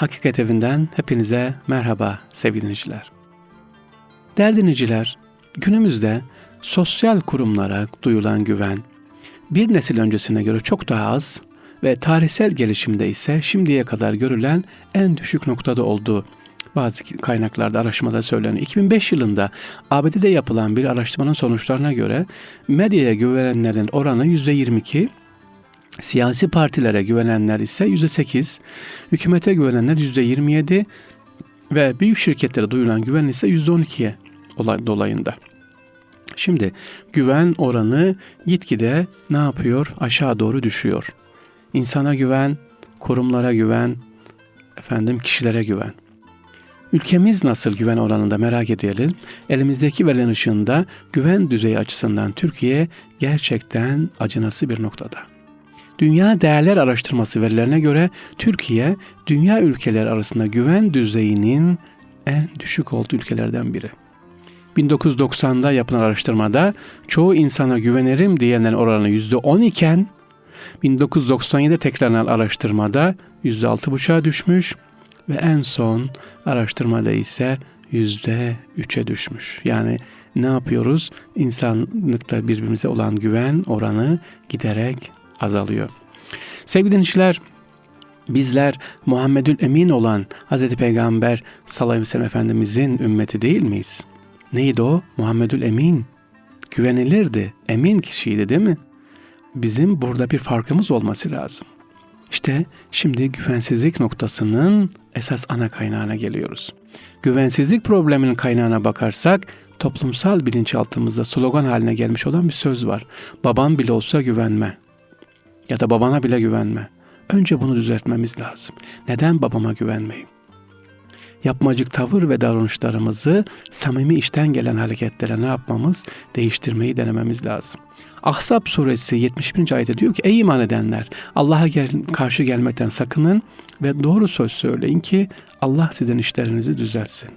Hakikat Evi'nden hepinize merhaba sevgili dinleyiciler. Değerli dinleyiciler, günümüzde sosyal kurumlara duyulan güven bir nesil öncesine göre çok daha az ve tarihsel gelişimde ise şimdiye kadar görülen en düşük noktada olduğu bazı kaynaklarda araştırmada söyleniyor. 2005 yılında ABD'de yapılan bir araştırmanın sonuçlarına göre medyaya güvenenlerin oranı %22, Siyasi partilere güvenenler ise %8, hükümete güvenenler %27 ve büyük şirketlere duyulan güven ise %12'ye dolayında. Şimdi güven oranı gitgide ne yapıyor? Aşağı doğru düşüyor. İnsana güven, kurumlara güven, efendim kişilere güven. Ülkemiz nasıl güven oranında merak edelim. Elimizdeki verilen ışığında güven düzeyi açısından Türkiye gerçekten acınası bir noktada. Dünya Değerler Araştırması verilerine göre Türkiye dünya ülkeleri arasında güven düzeyinin en düşük olduğu ülkelerden biri. 1990'da yapılan araştırmada çoğu insana güvenirim diyenlerin oranı %10 iken 1997'de tekrarlanan araştırmada %6,5'a düşmüş ve en son araştırmada ise %3'e düşmüş. Yani ne yapıyoruz? İnsanlıkla birbirimize olan güven oranı giderek azalıyor. Sevgili dinleyiciler, bizler Muhammedül Emin olan Hz. Peygamber sallallahu aleyhi ve Efendimizin ümmeti değil miyiz? Neydi o? Muhammedül Emin. Güvenilirdi, emin kişiydi değil mi? Bizim burada bir farkımız olması lazım. İşte şimdi güvensizlik noktasının esas ana kaynağına geliyoruz. Güvensizlik probleminin kaynağına bakarsak toplumsal bilinçaltımızda slogan haline gelmiş olan bir söz var. Babam bile olsa güvenme ya da babana bile güvenme. Önce bunu düzeltmemiz lazım. Neden babama güvenmeyeyim? Yapmacık tavır ve davranışlarımızı samimi işten gelen hareketlere ne yapmamız? Değiştirmeyi denememiz lazım. Ahzab suresi 71. ayette diyor ki ey iman edenler Allah'a gel, karşı gelmekten sakının ve doğru söz söyleyin ki Allah sizin işlerinizi düzeltsin.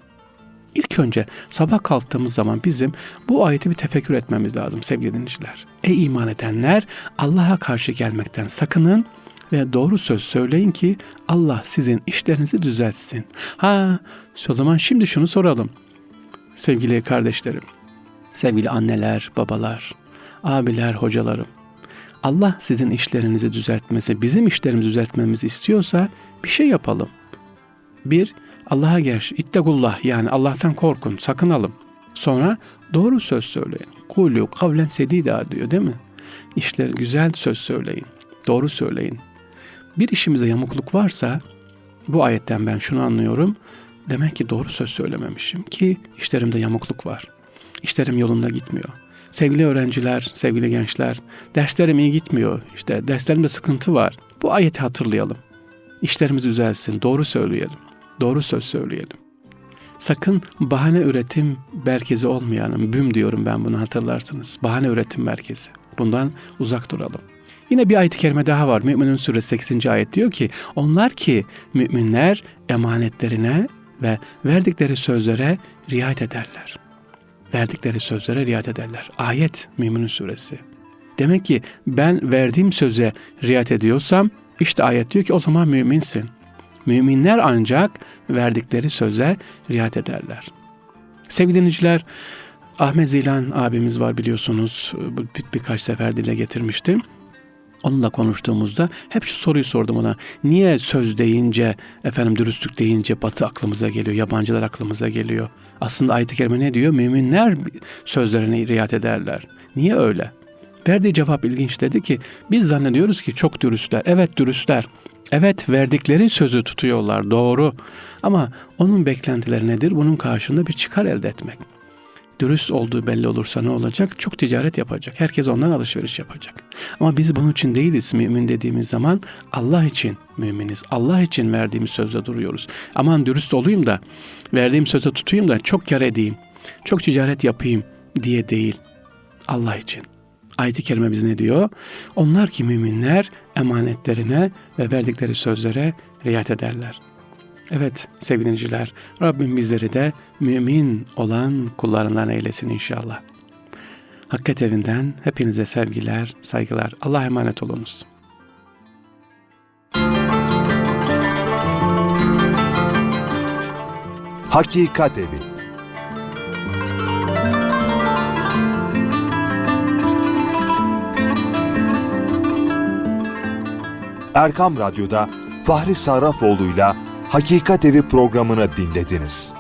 İlk önce sabah kalktığımız zaman bizim bu ayeti bir tefekkür etmemiz lazım sevgili dinleyiciler. Ey iman edenler Allah'a karşı gelmekten sakının ve doğru söz söyleyin ki Allah sizin işlerinizi düzeltsin. Ha o zaman şimdi şunu soralım. Sevgili kardeşlerim, sevgili anneler, babalar, abiler, hocalarım. Allah sizin işlerinizi düzeltmesi, bizim işlerimizi düzeltmemizi istiyorsa bir şey yapalım. Bir, Allah'a gel, ittegullah yani Allah'tan korkun, sakınalım. Sonra doğru söz söyleyin. Kulu kavlen sedida diyor değil mi? İşler güzel söz söyleyin, doğru söyleyin. Bir işimize yamukluk varsa bu ayetten ben şunu anlıyorum. Demek ki doğru söz söylememişim ki işlerimde yamukluk var. İşlerim yolunda gitmiyor. Sevgili öğrenciler, sevgili gençler, derslerim iyi gitmiyor. İşte derslerimde sıkıntı var. Bu ayeti hatırlayalım. İşlerimiz düzelsin, doğru söyleyelim. Doğru söz söyleyelim. Sakın bahane üretim merkezi olmayanın, BÜM diyorum ben bunu hatırlarsınız. Bahane üretim merkezi. Bundan uzak duralım. Yine bir ayet-i kerime daha var. Müminun suresi 8. ayet diyor ki onlar ki müminler emanetlerine ve verdikleri sözlere riayet ederler. Verdikleri sözlere riayet ederler. Ayet Müminun suresi. Demek ki ben verdiğim söze riayet ediyorsam işte ayet diyor ki o zaman müminsin. Müminler ancak verdikleri söze riayet ederler. Sevgili dinleyiciler, Ahmet Zilan abimiz var biliyorsunuz. Bir, birkaç sefer dile getirmiştim. Onunla konuştuğumuzda hep şu soruyu sordum ona. Niye söz deyince, efendim dürüstlük deyince batı aklımıza geliyor, yabancılar aklımıza geliyor. Aslında ayet-i kerime ne diyor? Müminler sözlerine riayet ederler. Niye öyle? Verdiği cevap ilginç dedi ki biz zannediyoruz ki çok dürüstler. Evet dürüstler. Evet verdikleri sözü tutuyorlar doğru. Ama onun beklentileri nedir? Bunun karşında bir çıkar elde etmek. dürüst olduğu belli olursa ne olacak? Çok ticaret yapacak. Herkes ondan alışveriş yapacak. Ama biz bunun için değiliz mümin dediğimiz zaman Allah için müminiz. Allah için verdiğimiz sözde duruyoruz. Aman dürüst olayım da verdiğim sözde tutayım da çok kar edeyim. Çok ticaret yapayım diye değil. Allah için. Ayet-i kerime biz ne diyor? Onlar ki müminler emanetlerine ve verdikleri sözlere riayet ederler. Evet sevgili dinleyiciler, Rabbim bizleri de mümin olan kullarından eylesin inşallah. Hakikat evinden hepinize sevgiler, saygılar. Allah'a emanet olunuz. Hakikat Evi Erkam Radyo'da Fahri Sarrafoğlu'yla Hakikat Evi programını dinlediniz.